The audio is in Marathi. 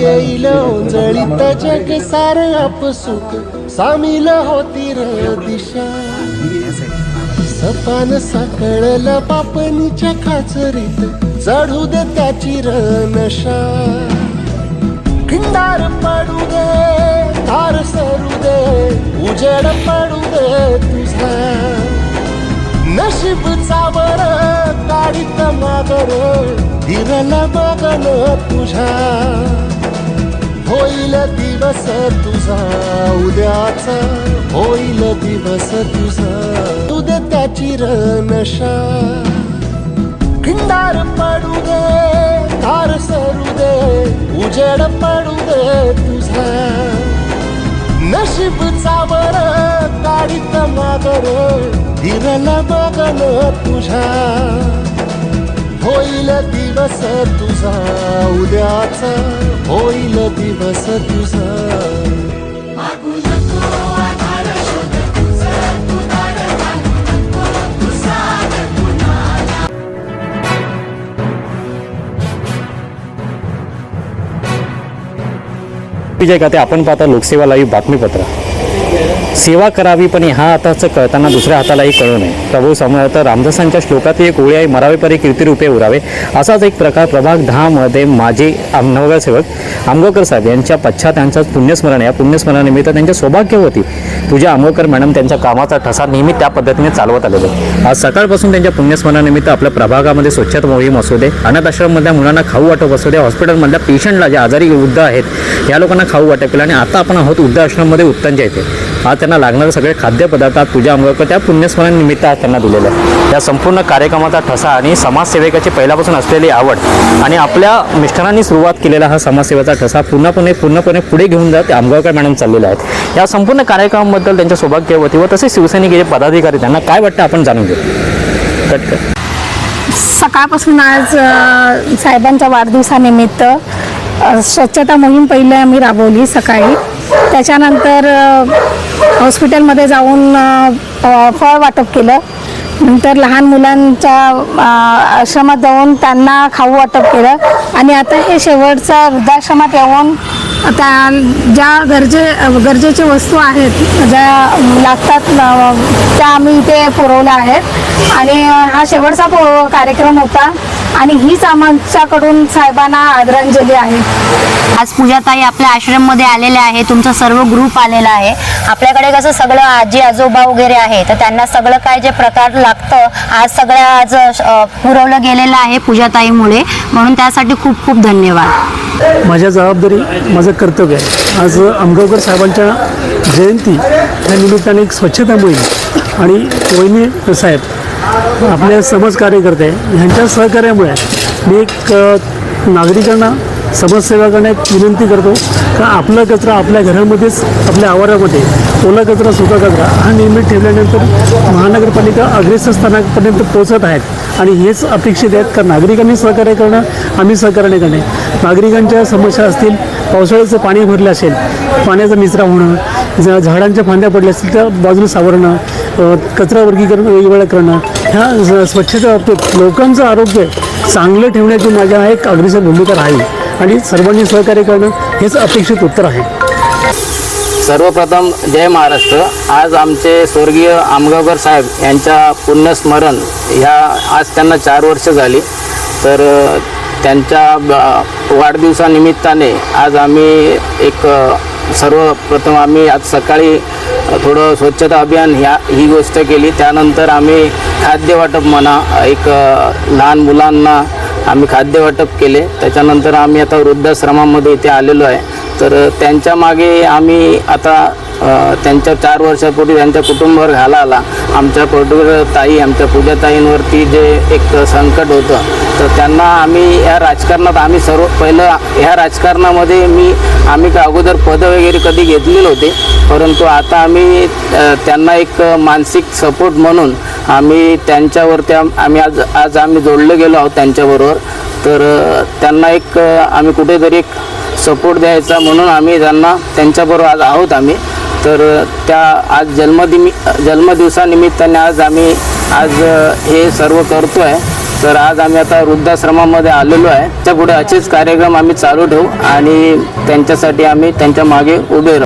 येईल ओंजळीत जग सार आपसुक सामील होती र दिशा. सपान सकळल पापणीच्या खाचरीत चढू दे त्याची र नशा. खिंडार पडू दे तार सरू दे उजेड पडू दे तुझा. नशीब चावर काढीत मागर हिरल बगन तुझ्या होईल दिवस तुझा उद्याचा होईल दिवस तुझा. उद्या त्याची र नशा खिंडार पडू दे धार सरू दे उजेड पडू दे तुझा. नशीब चावर काढीत मागर हिरला बगन तुझ्या. होईल दिवस तुझा उद्याचा होईल दिवस तुझा विजय का ते आपण पाहता लोकसेवा लाईव्ह बातमीपत्र. सेवा करावी पण ह्या हाताचं कळताना दुसऱ्या हातालाही कळू नये. प्रभू समर्थ रामदासांच्या श्लोकात एक ओळी आहे मरावे परी कीर्तिरूपे उरावे. असाच एक प्रकार प्रभाग दहामध्ये माजी आम- नवरसेवक साहेब यांच्या पश्चात यांचं पुण्यस्मरण या पुण्यस्मरणानिमित्त त्यांच्या सौभाग्यवती तुझ्या आंबेडकर मॅडम त्यांच्या कामाचा ठसा नेहमी त्या पद्धतीने चालवत आलेले आज सकाळपासून त्यांच्या पुण्यस्मरणानिमित्त आपल्या प्रभागामध्ये स्वच्छता मोहीम असू दे अनाथाश्रममधल्या मुलांना खाऊ वाटप असू दे हॉस्पिटलमधल्या पेशंटला जे आजारी वृद्ध आहेत या लोकांना खाऊ वाटप केलं. आणि आता आपण आहोत वृद्ध आश्रममध्ये उत्तंजा येथे आज त्यांना लागणारे सगळे खाद्यपदार्थ पूजा तुझ्या त्या पुण्यस्मरणानिमित्त आज त्यांना दिलेलं आहे. या संपूर्ण कार्यक्रमाचा ठसा आणि समाजसेवेकाची पहिल्यापासून असलेली आवड आणि आपल्या मिस्टरांनी सुरुवात केलेला हा समाजसेवेचा ठसा पूर्णपणे पूर्णपणे पुढे घेऊन जात आंबगावकर मॅडम चाललेले आहेत. या संपूर्ण कार्यक्रमाबद्दल त्यांच्या सौभाग्यवती व तसेच शिवसैनिक जे पदाधिकारी त्यांना काय वाटतं आपण जाणून घेऊ? कट सकाळपासून आज साहेबांच्या वाढदिवसानिमित्त स्वच्छता मोहीम पहिले आम्ही राबवली सकाळी. त्याच्यानंतर हॉस्पिटलमध्ये जाऊन फ- फळ वाटप केलं. नंतर लहान मुलांच्या आश्रमात जाऊन त्यांना खाऊ वाटप केलं. आणि आता हे शेवटचं वृद्धाश्रमात येऊन त्या ज्या गरजे गरजेच्या वस्तू आहेत ज्या लागतात त्या आम्ही इथे पुरवल्या आहेत. आणि हा शेवटचा पो- कार्यक्रम होता. आणि हीच आमच्याकडून साहेबांना आदरांजली आहे. आज पूजाताई आपल्या आश्रममध्ये आलेल्या आहे तुमचा सर्व ग्रुप आलेला आहे. आपल्याकडे कसं सगळं आजी आजोबा वगैरे आहे तर त्यांना सगळं काय जे प्रकार लागतं आज सगळं आज पुरवलं गेलेलं आहे पूजाताईमुळे. म्हणून त्यासाठी खूप खूप धन्यवाद. माझ्या जबाबदारी माझं कर्तव्य आहे. आज आमगावकर साहेबांच्या जयंती या निमित्ताने एक स्वच्छता मोहीम आणि वहिनी साहेब आपले समाज कार्यकर्ते ह्यांच्या सहकार्यामुळे मी एक नागरिकांना समाजसेवकांना एक विनंती करतो का आपला कचरा आपल्या घरामध्येच आपल्या आवारामध्ये ओला कचरा सुका कचरा हा नियमित ठेवल्यानंतर महानगरपालिका अग्रेसर स्थानापर्यंत पोहोचत आहेत आणि हेच अपेक्षित आहेत का नागरिकांनी सहकार्य करणं आम्ही सहकार्याने करणे नागरिकांच्या समस्या असतील पावसाळ्याचं पाणी भरलं असेल पाण्याचा निचरा होणं ज- झाडांच्या फांद्या पडल्या असतील त्या बाजूला सावरणं कचरा वर्गीकरण वेगवेगळं करणं ह्या स्वच्छतेच्या स्वच्छता बाबतीत लोकांचं आरोग्य चांगलं ठेवण्याची माझ्या एक अग्रेसर भूमिका राहील. आणि सर्वांनी सहकार्य करणं हेच अपेक्षित उत्तर आहे. सर्वप्रथम जय महाराष्ट्र. आज आमचे स्वर्गीय आमगावकर साहेब यांच्या पुण्यस्मरण ह्या आज त्यांना चार वर्ष झाली. तर त्यांच्या वाढदिवसानिमित्ताने आज आम्ही एक सर्वप्रथम आम्ही आज सकाळी थोडं स्वच्छता अभियान ह्या ही गोष्ट केली. त्यानंतर आम्ही खाद्य वाटप म्हणा एक लहान मुलांना आम्ही खाद्य वाटप केले. त्याच्यानंतर आम्ही आता वृद्धाश्रमामध्ये इथे आलेलो आहे. तर त्यांच्या मागे आम्ही आता त्यांच्या चार वर्षापूर्वी त्यांच्या कुटुंबावर घाला आला. आमच्या पर्टिक्युलर ताई आमच्या पूजाताईंवरती जे एक संकट होतं तर त्यांना आम्ही या राजकारणात आम्ही सर्व पहिलं ह्या राजकारणामध्ये मी आम्ही का अगोदर पदं वगैरे कधी घेतलेले होते परंतु आता आम्ही त्यांना एक मानसिक सपोर्ट म्हणून आम्ही त्यांच्यावरती आम- आम्ही आज आज आम्ही जोडले गेलो आहोत त्यांच्याबरोबर. तर त्यांना एक आम्ही कुठेतरी एक सपोर्ट द्यायचा म्हणून आम्ही त्यांना त्यांच्याबरोबर आज आहोत आम्ही. तर त्या आज जन्मदिमी जन्मदिवसानिमित्ताने आज आम्ही आज हे सर्व करतो आहे तर आज आम्ही आता वृद्धाश्रमामध्ये आलेलो आहे. त्या पुढे असेच कार्यक्रम आम्ही चालू ठेवू आणि त्यांच्यासाठी आम्ही त्यांच्या मागे उभे राहू.